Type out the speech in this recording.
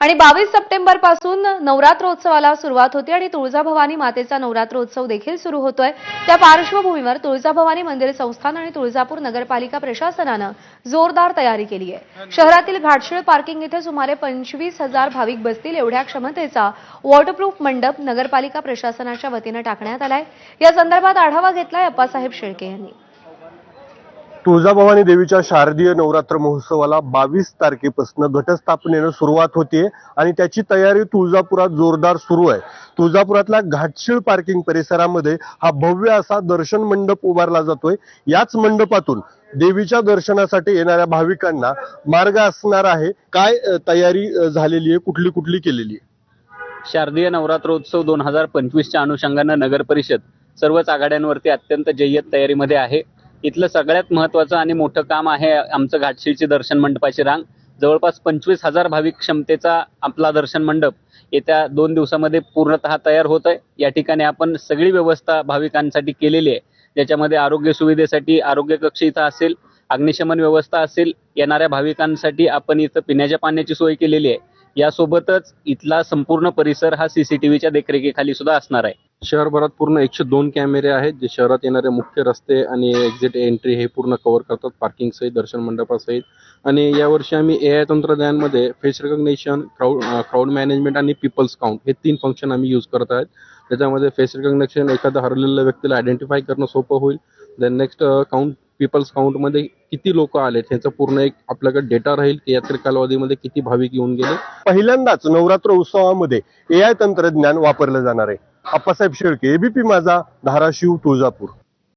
आणि बावीस सप्टेंबरपासून नवरात्रोत्सवाला सुरुवात होते आणि तुळजाभवानी मातेचा नवरात्रोत्सव देखील सुरू होतोय. त्या पार्श्वभूमीवर तुळजाभवानी मंदिर संस्थान आणि तुळजापूर नगरपालिका प्रशासनानं जोरदार तयारी केली आहे. शहरातील घाटशीळ पार्किंग इथे सुमारे पंचवीस हजार भाविक बसतील एवढ्या क्षमतेचा वॉटरप्रूफ मंडप नगरपालिका प्रशासनाच्या वतीनं टाकण्यात आलाय. या संदर्भात आढावा घेतलाय अप्पासाहेब शेळके यांनी. तुळजाभवानी देवीच्या शारदीय नवरात्र महोत्सवाला बावीस तारखेपासून घटस्थापनेनं सुरुवात होतीये आणि त्याची तयारी तुळजापुरात जोरदार सुरू आहे. तुळजापुरातल्या घाटशीळ पार्किंग परिसरामध्ये हा भव्य असा दर्शन मंडप उभारला जातोय. याच मंडपातून देवीच्या दर्शनासाठी येणाऱ्या भाविकांना मार्ग असणार आहे. काय अ, तयारी अ, झालेली आहे? कुठली कुठली केलेली आहे? शारदीय नवरात्रोत्सव दोन हजार पंचवीसच्या अनुषंगानं नगर परिषद सर्वच आघाड्यांवरती अत्यंत जय्यत तयारीमध्ये आहे. इथलं सगळ्यात महत्त्वाचं आणि मोठं काम आहे आमचं घाटशीळची दर्शन मंडपाची रांग. जवळपास पंचवीस हजार भाविक क्षमतेचा आपला दर्शन मंडप येत्या दोन दिवसामध्ये पूर्णतः तयार होत आहे या ठिकाणी आपण सगळी व्यवस्था भाविकांसाठी केलेली आहे. ज्याच्यामध्ये आरोग्य सुविधेसाठी आरोग्य कक्ष इथं असेल अग्निशमन व्यवस्था असेल येणाऱ्या भाविकांसाठी आपण इथं पिण्याच्या पाण्याची सोय केलेली आहे. यासोबतच इथला संपूर्ण परिसर हा सीसीटीव्हीच्या देखरेखीखाली सुद्धा असणार आहे. शहरभरात पूर्ण एकशे दोन कॅमेरे आहेत जे शहरात येणारे मुख्य रस्ते आणि एक्झिट एंट्री हे पूर्ण कव्हर करतात पार्किंग सहित दर्शन मंडपासहित आणि यावर्षी आम्ही A I तंत्रज्ञानमध्ये face recognition crowd crowd management आणि पीपल्स काउंट हे तीन फंक्शन आम्ही यूज करत आहेत. त्याच्यामध्ये फेस रिकग्नेशन एखाद्या हरलेल्या व्यक्तीला आयडेंटिफाय करणं सोपं होईल. देन नेक्स्ट काउंट पीपल्स काउंटमध्ये किती लोक आले ह्याचा पूर्ण एक आपल्याकडे डेटा राहील की यात्रे कालावधीमध्ये किती भाविक येऊन गेले. पहिल्यांदाच नवरात्र उत्सवामध्ये ए आय तंत्रज्ञान वापरलं जाणार आहे. अप्पासाहेब शेळके एबीपी माझा धाराशिव तुळजापूर.